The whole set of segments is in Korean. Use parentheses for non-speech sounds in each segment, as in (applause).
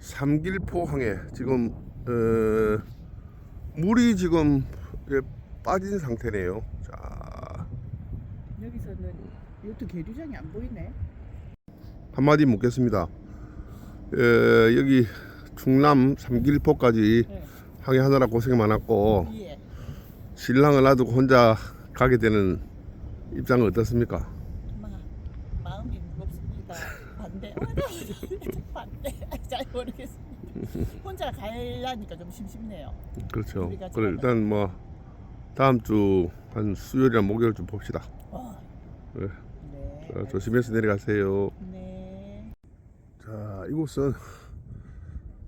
삼길포항에 지금 어, 물이 지금 예, 빠진 상태네요. 자 여기서는 이것도 계류장이 안 보이네. 한마디 묻겠습니다. 에, 여기 충남 삼길포까지 네. 항해하느라 고생 많았고 예. 신랑을 놔두고 혼자 가게 되는 입장은 어떻습니까? 마, 마음이 무겁습니다. 반대. 어, 반대. 잘 (laughs) 모르겠습니다. 혼자 가려니까 좀 심심네요. 그렇죠. 우리가 그래 일단 뭐 다음 주 한 수요일이나 목요일 좀 봅시다. 어. 네. 네. 자, 조심해서 내려가세요. 네. 자, 이곳은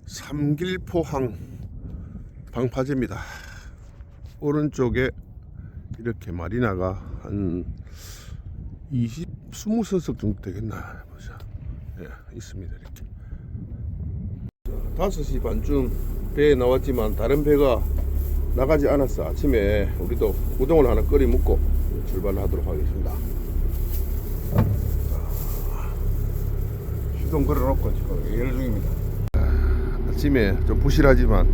삼길포항 방파제입니다. 오른쪽에 이렇게 마리나가 한 20, 20서석 정도 되겠나 보자. 예, 있습니다. 이렇게. 5시 반쯤 배에 나왔지만 다른 배가 나가지 않았어. 아침에 우리도 우동을 하나 끓여 먹고 출발하도록 하겠습니다. 시동 걸어놓고 지금 예열 중입니다. 아침에 좀 부실하지만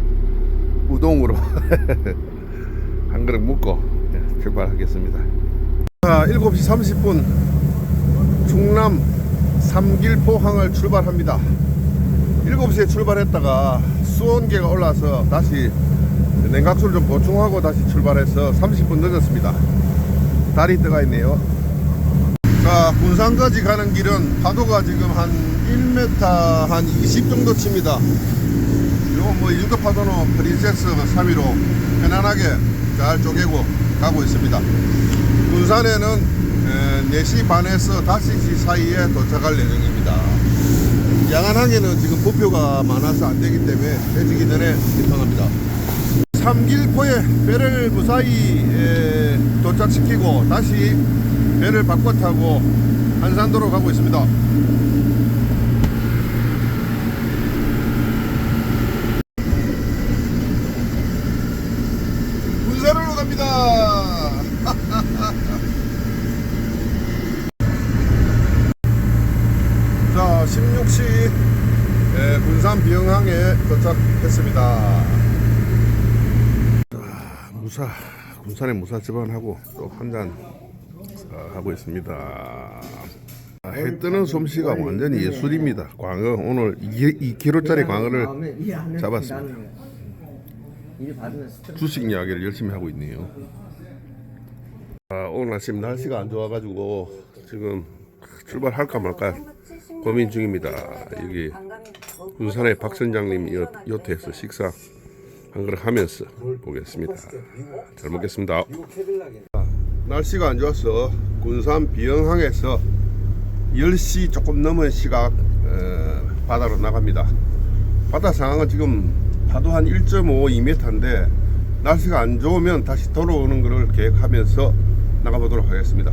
우동으로 (laughs) 한 그릇 먹고 예, 출발하겠습니다. 자, 7시 30분 충남 삼길포항을 출발합니다. 7시에 출발했다가 수온계가 올라서 다시 냉각수를 좀 보충하고 다시 출발해서 30분 늦었습니다. 달이 뜨가 있네요. 자, 군산까지 가는 길은 파도가 지금 한 1m 한 20 정도 칩니다. 요거 뭐이 정도 파도는 프린세스 3위로 편안하게 잘 쪼개고 가고 있습니다. 군산에는 에, 4시 반에서 5시 사이에 도착할 예정입니다. 양안항에는 지금 부표가 많아서 안 되기 때문에 해지기 전에 입항합니다. 삼길포에 배를 무사히 에, 도착시키고 다시 배를 바꿔 타고 한산도로 가고 있습니다. 군산으로 갑니다. (laughs) 자, 16시 에, 군산 비영항에 도착했습니다. 자, 무사 군산에 무사 집안하고 또 한잔 어, 하고 있습니다. 아, 해 뜨는 솜씨가 완전히 예술입니다. 광어 오늘 2kg짜리 광어를 잡았습니다. 주식 이야기를 열심히 하고 있네요. 아, 오늘 아침 날씨가 안 좋아가지고 지금 출발할까 말까 고민 중입니다. 여기 군산의 박 선장님 요- 요트에서 식사 한 그릇 하면서 보겠습니다. 잘 먹겠습니다. 날씨가 안 좋아서 군산 비영항에서 10시 조금 넘은 시각 어, 바다로 나갑니다. 바다 상황은 지금 파도 한 1.5, 2m인데 날씨가 안 좋으면 다시 돌아오는 것을 계획하면서 나가보도록 하겠습니다.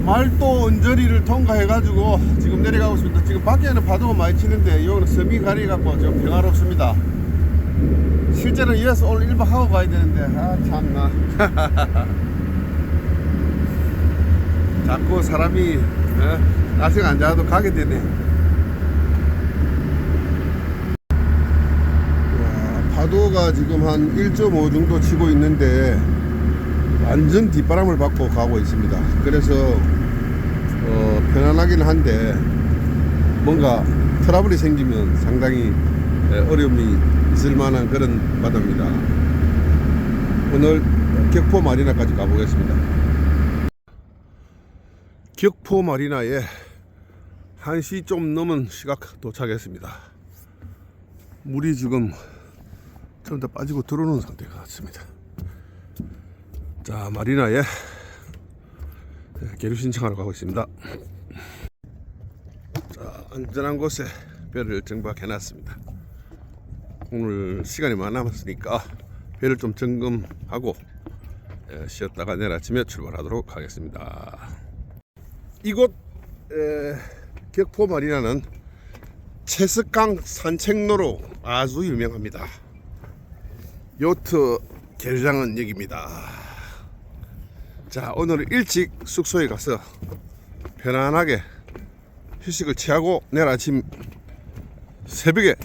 자, 말도 언저리를 통과해가지고 지금 내려가고 있습니다. 지금 밖에는 파도가 많이 치는데 여기는 섬이 가리갖고 좀 평화롭습니다. 실제로는 이어서 오늘 1박 하고 가야 되는데 아 참나 (laughs) 자꾸 사람이 어, 날씨가 안 좋아도 가게 되네 와, 파도가 지금 한 1.5 정도 치고 있는데 완전 뒷바람을 받고 가고 있습니다 그래서 어, 편안하긴 한데 뭔가 트러블이 생기면 상당히 에, 어려움이 있을 만한 그런 바다입니다. 오늘 격포 마리나까지 가보겠습니다. 격포 마리나에 1시 좀 넘은 시각 도착했습니다. 물이 지금 전부 다 빠지고 들어오는 상태 같습니다. 자, 마리나에 계류 신청하러 가고 있습니다. 자, 안전한 곳에 배를 정박해 놨습니다. 오늘 시간이 많이 남았으니까 배를 좀 점검하고 에, 쉬었다가 내일 아침에 출발하도록 하겠습니다. 이곳 에, 격포 마리나는 채석강 산책로로 아주 유명합니다. 요트 계류장은 여기입니다. 자 오늘 일찍 숙소에 가서 편안하게 휴식을 취하고 내일 아침 새벽에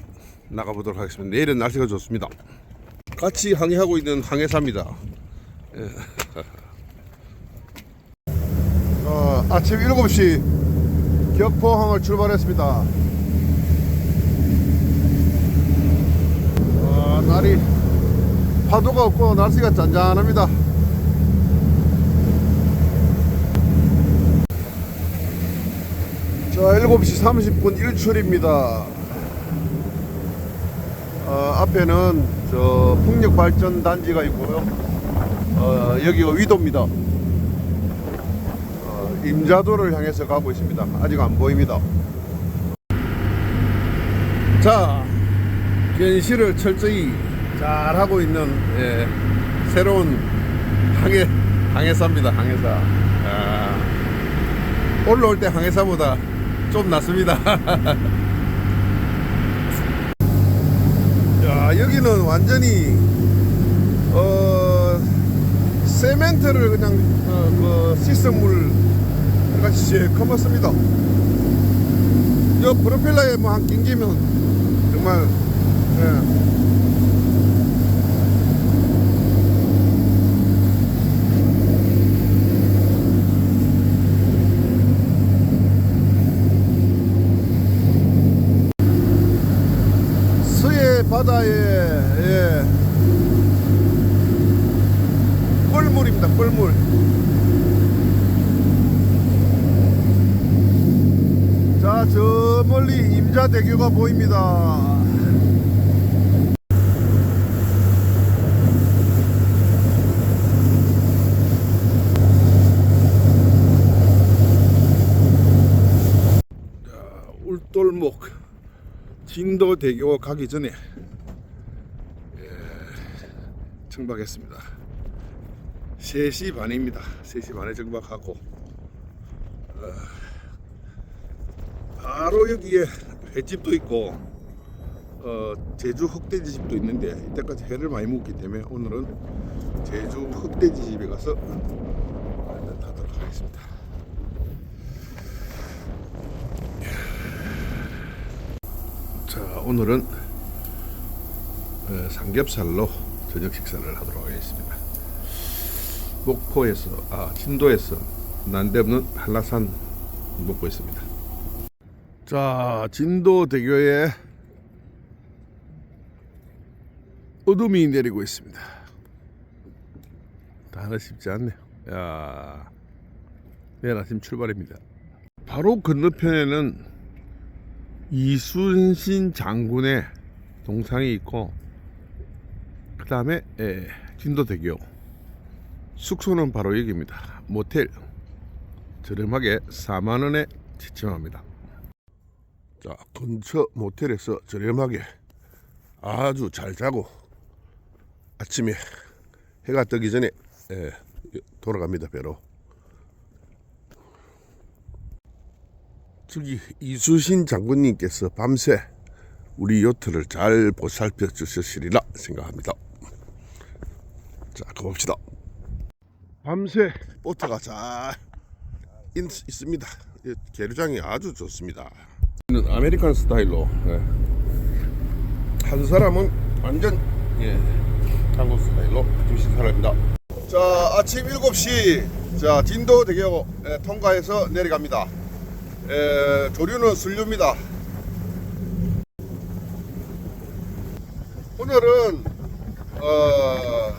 나가보도록 하겠습니다. 내일은 날씨가 좋습니다. 같이 항해하고 있는 항해사입니다. 예. 어, 아침 7시 격포항을 출발했습니다. 아, 날이 파도가 없고 날씨가 잔잔합니다. 자, 7시 30분 일출입니다. 어, 앞에는 저 풍력 발전 단지가 있고요. 어, 여기가 위도입니다. 어, 임자도를 향해서 가고 있습니다. 아직 안 보입니다. 자, 견실을 철저히 잘 하고 있는 예, 새로운 항해 항해사입니다. 항해사. 아, 올라올 때 항해사보다 좀 낫습니다. (laughs) 야 여기는 완전히 어 세멘트를 그냥 어, 그 시스물 같이 커먹습니다. 저 프로펠러에 뭐 한 낑기면 정말 예. 서해 바다에 예. 뻘물입니다. 뻘물. 자, 저 멀리 임자대교가 보입니다. 자, 울돌목 진도 대교 가기 전에 예, 정박했습니다. 3시 반입니다. 3시 반에 정박하고 어, 바로 여기에 횟집도 있고 어, 제주 흑돼지 집도 있는데 이때까지 회를 많이 먹기 때문에 오늘은 제주 흑돼지 집에 가서 타도록 하겠습니다. 자 오늘은 어, 삼겹살로 저녁 식사를 하도록 하겠습니다. 목포에서 아 진도에서 난데없는 한라산 먹고 있습니다. 자 진도 대교에 어둠이 내리고 있습니다. 하나 쉽지 않네요. 야 내일 아침 출발입니다. 바로 건너편에는 이순신 장군의 동상이 있고 그 다음에 진도대교. 숙소는 바로 여기입니다. 모텔. 저렴하게 4만원에 지침합니다. 자 근처 모텔에서 저렴하게 아주 잘 자고 아침에 해가 뜨기 전에 예, 돌아갑니다 배로 저기 이수신 장군님께서 밤새 우리 요트를 잘 보살펴 주셨으리라 생각합니다. 자, 가봅시다. 밤새 보트가 잘 있, 있습니다. 예, 계류장이 아주 좋습니다. 아메리칸 스타일로 예. 한 사람은 완전 예, 한국 스타일로 주신 사람입니다. 자, 아침 7시 자 진도 대교 예, 통과해서 내려갑니다. 에, 조류는 순류입니다. 오늘은 어,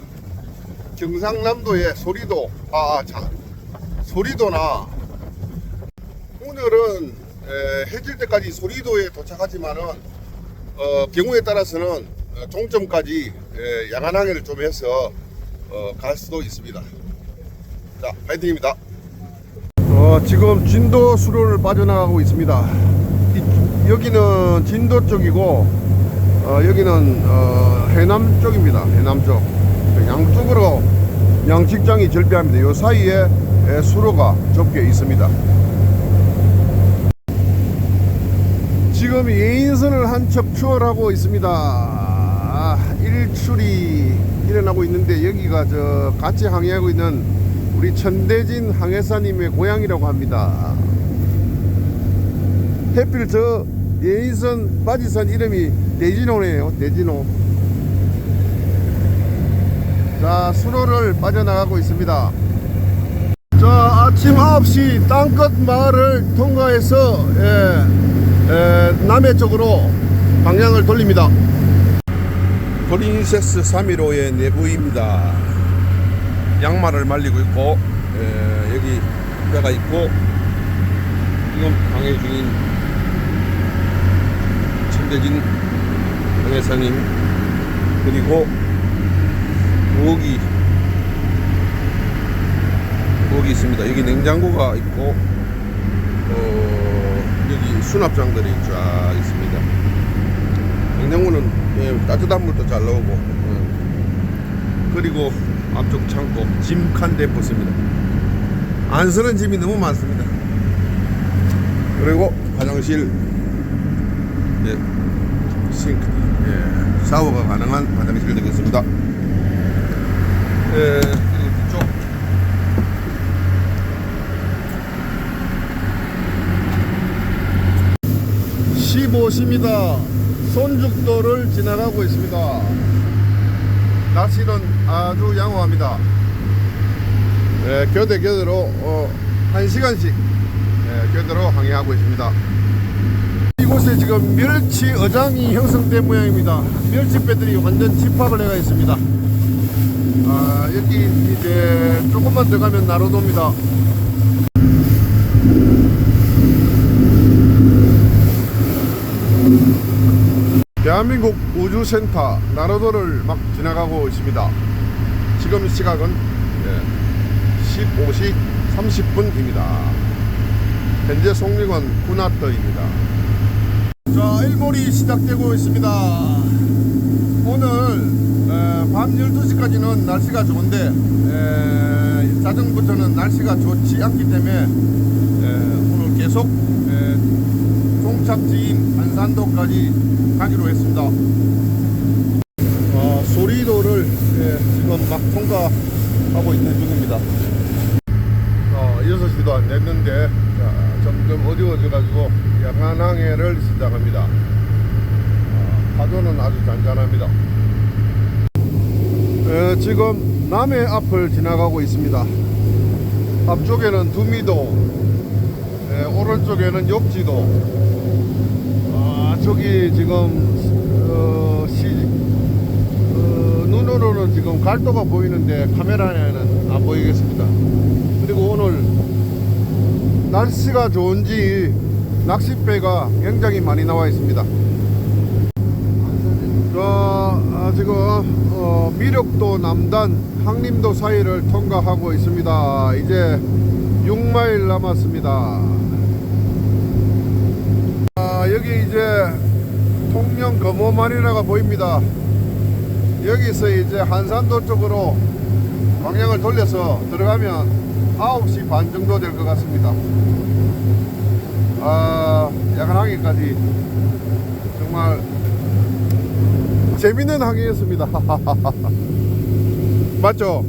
경상남도의 소리도 아, 자, 소리도나 오늘은 에, 해질 때까지 소리도에 도착하지만은 어, 경우에 따라서는 어, 종점까지 에, 야간 항해를 좀 해서 어, 갈 수도 있습니다. 자, 파이팅입니다. 어, 지금 진도 수로를 빠져나가고 있습니다. 이, 여기는 진도 쪽이고 어, 여기는 어, 해남 쪽입니다. 해남 쪽 양쪽으로 양식장이 절벽합니다. 요 사이에 에, 수로가 좁게 있습니다. 지금 예인선을 한척 추월하고 있습니다. 아, 일출이 일어나고 있는데 여기가 저 같이 항해하고 있는 우리 천대진 항해사님의 고향이라고 합니다. 해필 저 예인선 바지선 이름이 대진호네요. 대진호. 자, 수로를 빠져나가고 있습니다. 자, 아침 9시 땅끝 마을을 통과해서 예, 예, 남해 쪽으로 방향을 돌립니다. 프린세스 315의 내부입니다. 양말을 말리고 있고 예, 여기 배가 있고 지금 방해 중인 천대진 방해사님 그리고 부엌이 부엌이 있습니다. 여기 냉장고가 있고 어, 여기 수납장들이 쫙 있습니다. 냉장고는 예, 따뜻한 물도 잘 나오고 예. 그리고 앞쪽 창고 짐칸 데포스입니다. 안 쓰는 짐이 너무 많습니다. 그리고 화장실 예, 싱크 예, 샤워가 가능한 화장실 되겠습니다. 예, 뒤쪽 15시입니다. 손죽도를 지나가고 있습니다. 날씨는 아주 양호합니다. 예, 교대 교대로 어, 1시간씩 예, 교대로 항해하고 있습니다. 이곳에 지금 멸치 어장이 형성된 모양입니다. 멸치 배들이 완전 집합을 해가 있습니다. 아, 여기 이제 조금만 더 가면 나로도입니다. 대한민국 우주센터 나로도를 막 지나가고 있습니다. 지금 시각은 예, 15시 30분입니다. 현재 송리관 군하터입니다. 자, 일몰이 시작되고 있습니다. 오늘 에, 밤 12시까지는 날씨가 좋은데 에, 자정부터는 날씨가 좋지 않기 때문에 에, 오늘 계속 에, 종착지인 한산도까지 가기로 했습니다. 어, 소리도를 예, 지금 막 통과하고 있는 중입니다. 어, 6시도 안 됐는데 자, 점점 어두워져 가지고 양안항해를 시작합니다. 어, 파도는 아주 잔잔합니다. 에, 지금 남해 앞을 지나가고 있습니다. 앞쪽에는 두미도, 에, 오른쪽에는 욕지도, 아, 저기 지금 어, 시, 어, 눈으로는 지금 갈도가 보이는데 카메라에는 안 보이겠습니다. 그리고 오늘 날씨가 좋은지 낚싯배가 굉장히 많이 나와 있습니다. 저, 아, 지금 어, 미륵도 남단 항림도 사이를 통과하고 있습니다. 이제 6마일 남았습니다. 이제 통영 검호마리나가 보입니다. 여기서 이제 한산도 쪽으로 방향을 돌려서 들어가면 9시 반 정도 될 것 같습니다. 아, 야간 항해까지 정말 재밌는 항해였습니다. (laughs) 맞죠?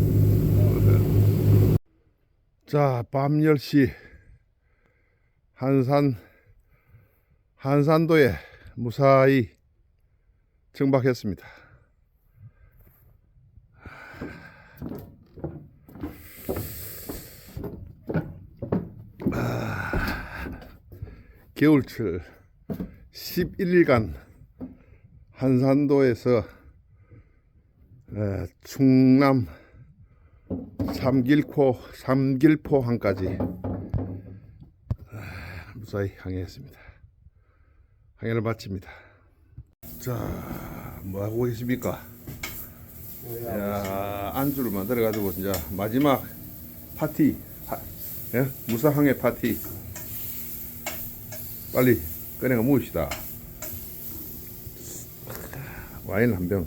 자, 밤 10시 한산 한산도에 무사히 정박했습니다. 아, 겨울철 11일간 한산도에서 에, 충남 삼길포 삼길포항까지 아, 무사히 항해했습니다. 항해를 마칩니다. 자, 뭐 하고 계십니까? 야, 안주를 만들어 가지고 진짜 마지막 파티, 하, 예? 무사 항해 파티. 빨리 꺼내가 모읍시다. 와인 한 병.